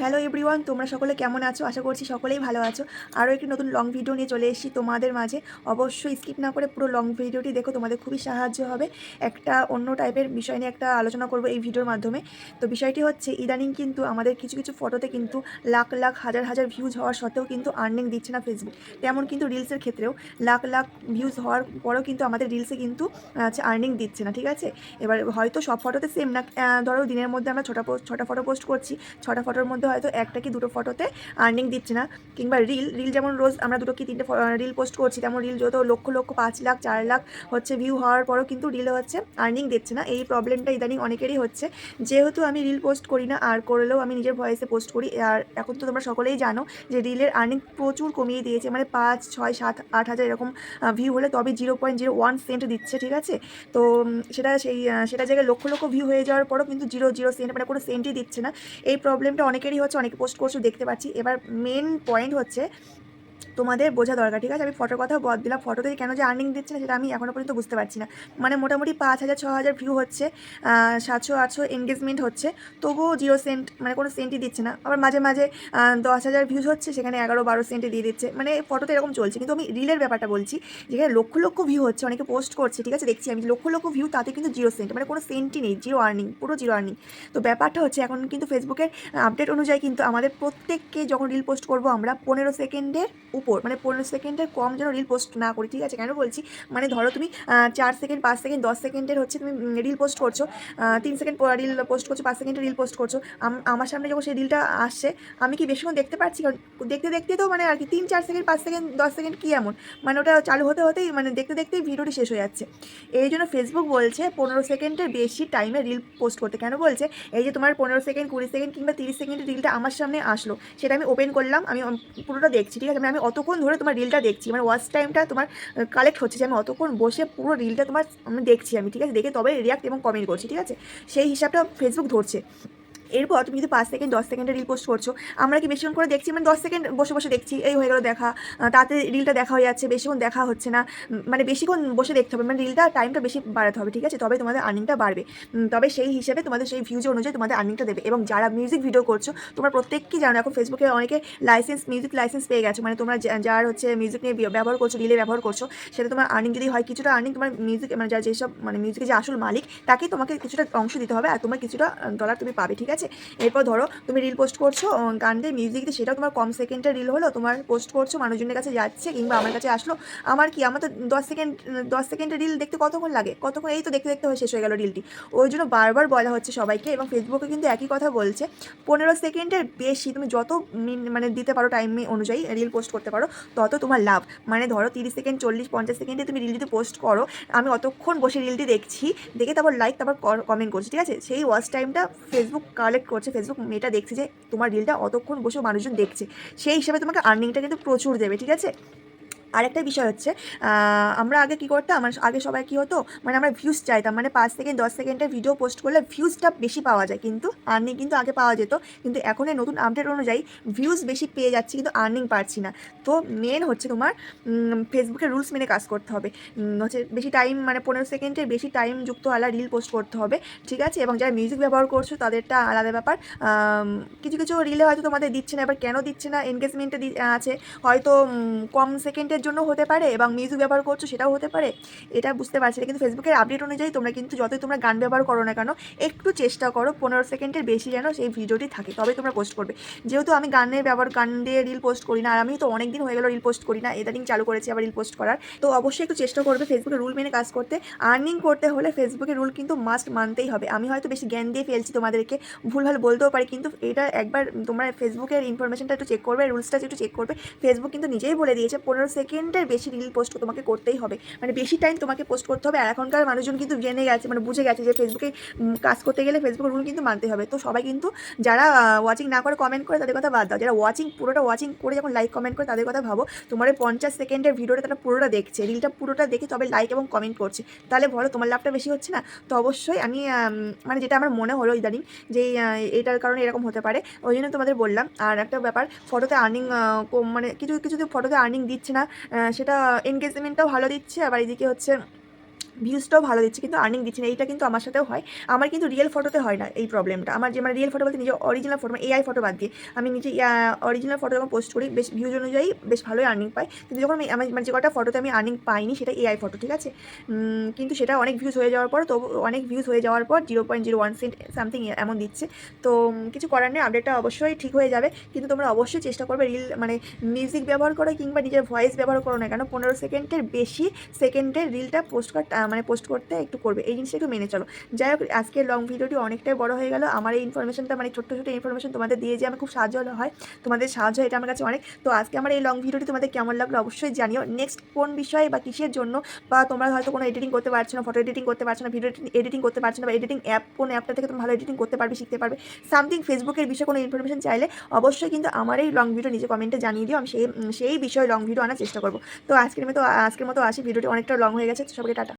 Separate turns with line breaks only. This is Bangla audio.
হ্যালো এভরিওয়ান তোমরা সকলে কেমন আছো? আশা করছি সকলেই ভালো আছো। আরও একটি নতুন লং ভিডিও নিয়ে চলে এসেছি তোমাদের মাঝে। অবশ্যই স্কিপ না করে পুরো লং ভিডিওটি দেখো, তোমাদের খুবই সাহায্য হবে। একটা অন্য টাইপের বিষয় নিয়ে একটা আলোচনা করব এই ভিডিওর মাধ্যমে। তো বিষয়টি হচ্ছে, ইদানিং কিন্তু আমাদের কিছু কিছু ফটোতে কিন্তু লাখ লাখ, হাজার হাজার ভিউজ হওয়ার সত্ত্বেও কিন্তু আর্নিং দিচ্ছে না ফেসবুক তেমন কিন্তু রিলসের ক্ষেত্রেও লাখ লাখ ভিউজ হওয়ার পরেও কিন্তু আমাদের রিলসে কিন্তু আর্নিং দিচ্ছে না, ঠিক আছে? এবার হয়তো সব ফটোতে সেম না ধরো দিনের মধ্যে আমরা ছটা ছটা ফটো পোস্ট করছি, ছটা ফটোর মধ্যে হয়তো একটা কি দুটো ফটোতে আর্নিং দিচ্ছে না। কিংবা রিল রিল যেমন রোজ আমরা দুটো কি তিনটে রিল পোস্ট করছি, তেমন রিল যত লক্ষ লক্ষ, পাঁচ লাখ, চার লাখ হচ্ছে ভিউ হওয়ার পরও কিন্তু রিলে হচ্ছে আর্নিং দিচ্ছে না। এই প্রবলেমটা ইদানিং অনেকেরই হচ্ছে। যেহেতু আমি রিল পোস্ট করি না, আর করলেও আমি নিজের ভয়েসে পোস্ট করি, আর এখন তো তোমরা সকলেই জানো যে রিলের আর্নিং প্রচুর কমিয়ে দিয়েছে মানে পাঁচ, ছয়, সাত, আট হাজার এরকম ভিউ হলে তবে zero point zero one cent দিচ্ছে, ঠিক আছে? তো সেটা সেই সেটা জায়গায় লক্ষ লক্ষ ভিউ হয়ে যাওয়ার পরও কিন্তু জিরো জিরো সেন্ট মানে কোনো সেন্টই দিচ্ছে না। এই প্রবলেমটা অনেকেরই হচ্ছে অনেকে পোস্ট করছ দেখতে পাচ্ছি। এবার মেন পয়েন্ট হচ্ছে তোমাদের বোঝা দরকার, ঠিক আছে? আমি ফটোর কথা বদ দিলাম। ফটোতে কেন যে আর্নিং দিচ্ছে না, সেটা আমি এখনও পর্যন্ত বুঝতে পারছি না। মানে মোটামুটি পাঁচ হাজার, ছ হাজার ভিউ হচ্ছে সাতশো, আটশো এঙ্গেজমেন্ট হচ্ছে। তবুও জিরো সেন্ট মানে কোনো সেন্টই দিচ্ছে না। আবার মাঝে মাঝে দশ হাজার ভিউজ হচ্ছে, সেখানে এগারো, বারো সেন্টে দিয়ে দিচ্ছে। মানে ফটোতে এরকম চলছে। কিন্তু আমি রিলের ব্যাপারটা বলছি, যেখানে লক্ষ লক্ষ ভিউ হচ্ছে, অনেকে পোস্ট করছে, ঠিক আছে? দেখছি আমি লক্ষ লক্ষ ভিউ তাতে কিন্তু জিরো সেন্ট মানে কোনো সেন্টই নেই জিরো আর্নিং পুরো জিরো আর্নিং তো ব্যাপারটা হচ্ছে, এখন কিন্তু ফেসবুকের আপডেট অনুযায়ী কিন্তু আমাদের প্রত্যেককে যখন রিল পোস্ট করব আমরা, পনেরো সেকেন্ডের উপর মানে পনেরো সেকেন্ডের কম যেন রিল পোস্ট না করি, ঠিক আছে? কেন বলছি? মানে ধরো তুমি চার সেকেন্ড, পাঁচ সেকেন্ড, দশ সেকেন্ডের হচ্ছে তুমি রিল পোস্ট করছ তিন সেকেন্ড রিল পোস্ট করছ, পাঁচ সেকেন্ডের রিল পোস্ট করছ, আম- আমার সামনে যখন সেই রিলটা আসছে, আমি কি বেশিক্ষণ দেখতে পাচ্ছি কারণ দেখতে দেখতে তো মানে আর কি তিন, চার সেকেন্ড, পাঁচ সেকেন্ড, দশ সেকেন্ড কী এমন? মানে ওটা চালু হতে হতেই মানে দেখতে দেখতেই ভিডিওটি শেষ হয়ে যাচ্ছে। এই জন্য ফেসবুক বলছে পনেরো সেকেন্ডের বেশি টাইমে রিল পোস্ট করতে। কেন বলছে? এই যে তোমার পনেরো সেকেন্ড, কুড়ি সেকেন্ড কিংবা তিরিশ সেকেন্ডের রিলটা আমার সামনে আসলো, সেটা আমি ওপেন করলাম, আমি পুরোটা দেখছি, ঠিক আছে? মানে আমি অতক্ষণ ধরে তোমার রিলটা দেখছি মানে ওয়াচ টাইমটা তোমার কালেক্ট হচ্ছে, যে আমি অতক্ষণ বসে পুরো রিলটা তোমার দেখছি আমি, ঠিক আছে? দেখে তবে রিয়াক্ট এবং কমেন্ট করছি, ঠিক আছে? সেই হিসাবটা ফেসবুক ধরছে। এরপর তুমি যদি পাঁচ সেকেন্ড, দশ সেকেন্ডে রিল পোস্ট করছ, আমরা কি বেশিক্ষণ করে দেখছি? মানে দশ সেকেন্ড বসে বসে দেখছি, এই হয়ে গেলো দেখা। তাতে রিলটা দেখা হয়ে যাচ্ছে, বেশিক্ষণ দেখা হচ্ছে না। মানে বেশিক্ষণ বসে দেখতে হবে মানে রিলটা টাইমটা বেশি বাড়াতে হবে, ঠিক আছে? তবে তোমাদের আর্নিংটা বাড়বে। তবে সেই হিসেবে তোমাদের সেই ভিউজ অনুযায়ী তোমাদের আর্নিংটা দেবে। এবং যারা মিউজিক ভিডিও করছ, তোমরা প্রত্যেককেই জানো, এখন ফেসবুকে অনেকে লাইসেন্স মিউজিক লাইসেন্স পেয়ে গেছো। মানে তোমরা যার হচ্ছে মিউজিক নিয়ে ব্যবহার করছ রিলে ব্যবহার করছ, সেটা তোমার আর্নিং যদি হয়, কিছুটা আর্নিং তোমার মিউজিক মানে যার যেসব মানে মিউজিকের যে আসল মালিক, তাকেই তোমাকে কিছুটা অংশ দিতে হবে, আর তোমার কিছুটা ডলার তুমি পাবে, ঠিক আছে? এরপর ধরো, তুমি রিল পোস্ট করছ গান দিয়ে মিউজিক দিয়ে, সেটাও তোমার কম সেকেন্ডের রিল হলো, তোমার পোস্ট করছ, মানুষজনের কাছে যাচ্ছে, কিংবা আমার কাছে আসলো, আমার কি, আমার তো দশ সেকেন্ড দশ সেকেন্ডের রিল দেখতে কতক্ষণ লাগে? কতক্ষণ, এই তো দেখতে দেখতে হয়ে শেষ হয়ে গেল রিলটি ওই জন্য বারবার বলা হচ্ছে সবাইকে, এবং ফেসবুকে কিন্তু একই কথা বলছে, পনেরো সেকেন্ডের বেশি তুমি যত মানে দিতে পারো টাইম অনুযায়ী রিল পোস্ট করতে পারো, তত তোমার লাভ। মানে ধরো তিরিশ সেকেন্ড চল্লিশ, পঞ্চাশ সেকেন্ডে তুমি রিল যদি পোস্ট করো, আমি অতক্ষণ বসে রিলটি দেখছি, দেখে তারপর লাইক তারপর কমেন্ট করছি, ঠিক আছে? সেই ওয়াচ টাইমটা ফেসবুক কালেক্ট করছে ফেসবুক মেয়েটা দেখছে যে তোমার রিলটা অতক্ষণ বসে মানুষজন দেখছে। সেই হিসাবে তোমাকে আর্নিংটা কিন্তু প্রচুর দেবে, ঠিক আছে? আরেকটা বিষয় হচ্ছে আমরা আগে কি করতাম আমার আগে সবাই কি হতো মানে আমরা ভিউজ চাইতাম মানে পাঁচ সেকেন্ড দশ সেকেন্ডের ভিডিও পোস্ট করলে ভিউজটা বেশি পাওয়া যায়, কিন্তু আর্নিং কিন্তু আগে পাওয়া যেত, কিন্তু এখন নতুন আপডেট অনুযায়ী ভিউজ বেশি পেয়ে যাচ্ছি, কিন্তু আর্নিং পাচ্ছি না। তো মেন হচ্ছে তোমার ফেসবুকের রুলস মেনে কাজ করতে হবে। হচ্ছে বেশি টাইম মানে পনেরো সেকেন্ডের বেশি টাইম যুক্ত আলা রিল পোস্ট করতে হবে, ঠিক আছে? এবং যারা মিউজিক ব্যবহার করছ, তাদেরটা আলাদা ব্যাপার। কিছু কিছু রিলে হয়তো তোমাদের দিচ্ছে না, এবার কেন দিচ্ছে না? এনগেজমেন্টে আছে। হয়তো কম সেকেন্ডের জন্য হতে পারে এবং মিউজিক ব্যবহার করছ সেটাও হতে পারে, এটা বুঝতে পারছি না। কিন্তু ফেসবুকের আপডেট অনুযায়ী তোমরা কিন্তু যতই তোমরা গান ব্যবহার করো না কেন, একটু চেষ্টা করো পনেরো সেকেন্ডের বেশি যেন সেই ভিডিওটি থাকে তবে তোমরা পোস্ট করবে। যেহেতু আমি গানের ব্যবহার, গান দিয়ে রিল পোস্ট করি না, আর আমি তো অনেক দিন হয়ে গেলো রিল পোস্ট করি না ইদানিং চালু করেছি আবার রিল পোস্ট করার, তো অবশ্যই একটু চেষ্টা করবে ফেসবুকের রুল মেনে কাজ করতে। আর্নিং করতে হলে ফেসবুকের রুল কিন্তু মাস্ট মানতেই হবে। আমি হয়তো বেশি জ্ঞান দিয়ে ফেলছি তোমাদেরকে ভুল ভালো বলতেও পারি, কিন্তু এটা একবার তোমরা ফেসবুকের ইনফরমেশনটা একটু চেক করবে রুলসটা একটু চেক করবে। ফেসবুক কিন্তু নিজেই বলে দিয়েছে, পনেরো সেকেন্ডের বেশি রিল পোস্ট তোমাকে করতেই হবে। মানে বেশি টাইম তোমাকে পোস্ট করতে হবে। আর এখনকার মানুষজন কিন্তু জেনে গেছে মানে বুঝে গেছে যে ফেসবুকে কাজ করতে গেলে ফেসবুক রুল কিন্তু মানতে হবে। তো সবাই কিন্তু যারা ওয়াচিং না করে কমেন্ট করে তাদের কথা বাদ দাও। যারা ওয়াচিং পুরোটা ওয়াচিং করে যখন লাইক কমেন্ট করে তাদের কথা ভাবো। তোমার পঞ্চাশ সেকেন্ডের ভিডিওটা তারা পুরোটা দেখছে। রিলটা পুরোটা দেখে তবে লাইক এবং কমেন্ট করছে। তাহলে বলো, তোমার লাভটা বেশি হচ্ছে না? তো অবশ্যই আমি মানে যেটা আমার মনে হলো ইদানিং যে এটার কারণে এরকম হতে পারে। ওই জন্য তোমাদের বললাম। আর একটা ব্যাপার ফটোতে আর্নিং মানে কিছু কিছু ফটোতে আর্নিং দিচ্ছে না। সেটা এনগেজমেন্টটাও ভালো দিচ্ছে আবার এদিকে হচ্ছে ভিউজটাও ভালো দিচ্ছে, কিন্তু আর্নিং দিচ্ছে না, এইটা কিন্তু আমার সাথেও হয়। আমার কিন্তু রিয়েল ফটোতে হয় না এই প্রবলেমটা আমার যে মানে রিয়েল ফটো বলতে নিজের অরিজিনাল ফটো এআই ফটো বাদ দিয়ে আমি নিজে অরিজিনাল ফটো যখন পোস্ট করি, বেশ ভিউজ অনুযায়ী বেশ ভালোই আর্নিং পাই। কিন্তু যখন আমি আমার মানে যে কটা ফটোতে আমি আর্নিং পাইনি, সেটা এআই ফটো ঠিক আছে? কিন্তু সেটা অনেক ভিউজ হয়ে যাওয়ার পর তো অনেক ভিউজ হয়ে যাওয়ার পর zero point zero one cent something এমন দিচ্ছে। তো কিছু করার নেই আপডেটটা অবশ্যই ঠিক হয়ে যাবে। কিন্তু তোমরা অবশ্যই চেষ্টা করবে রিল মানে মিউজিক ব্যবহার করো কিংবা নিজের ভয়েস ব্যবহার করো না কেন, পনেরো সেকেন্ডের বেশি সেকেন্ডের রিলটা পোস্ট কর মানে পোস্ট করতে একটু করবে। এই জিনিসটা একটু মেনে চলো। যাই হোক, আজকের লং ভিডিওটি অনেকটাই বড় হয়ে গেল। আমার এই ইনফরমেশনটা মানে ছোট্ট ছোটো ইনফরমেশন তোমাদের দিয়ে যে আমার খুব সাহায্য হয় তোমাদের সাহায্য হয় এটা আমার কাছে অনেক। তো আজকে আমার এই লং ভিডিওটি তোমাদের কেমন লাগল অবশ্যই জানিও। নেক্সট কোন বিষয়ে বা কিসের জন্য বা তোমরা হয়তো কোনো এডিটিং করতে পারছ না ফটো এডিটিং করতে পারছ না ভিডিও এডিটিং করতে পারছ না বা এডিটিং অ্যাপ কোন অ্যাপটা থেকে তুমি ভালো এডিটিং করতে পারবে, শিখতে পারবে সামথিং ফেসবুকের বিষয়ে কোনো ইনফরমেশন চাইলে অবশ্যই কিন্তু আমার এই লং ভিডিও নিজে কমেন্টে জানিয়ে দিও। আমি সেই সেই বিষয়ে লং ভিডিও আনার চেষ্টা করব। তো আজকের মতো আজকের মতো আসি। ভিডিওটি অনেকটা লং হয়ে গেছে। সবাইকে টাটা।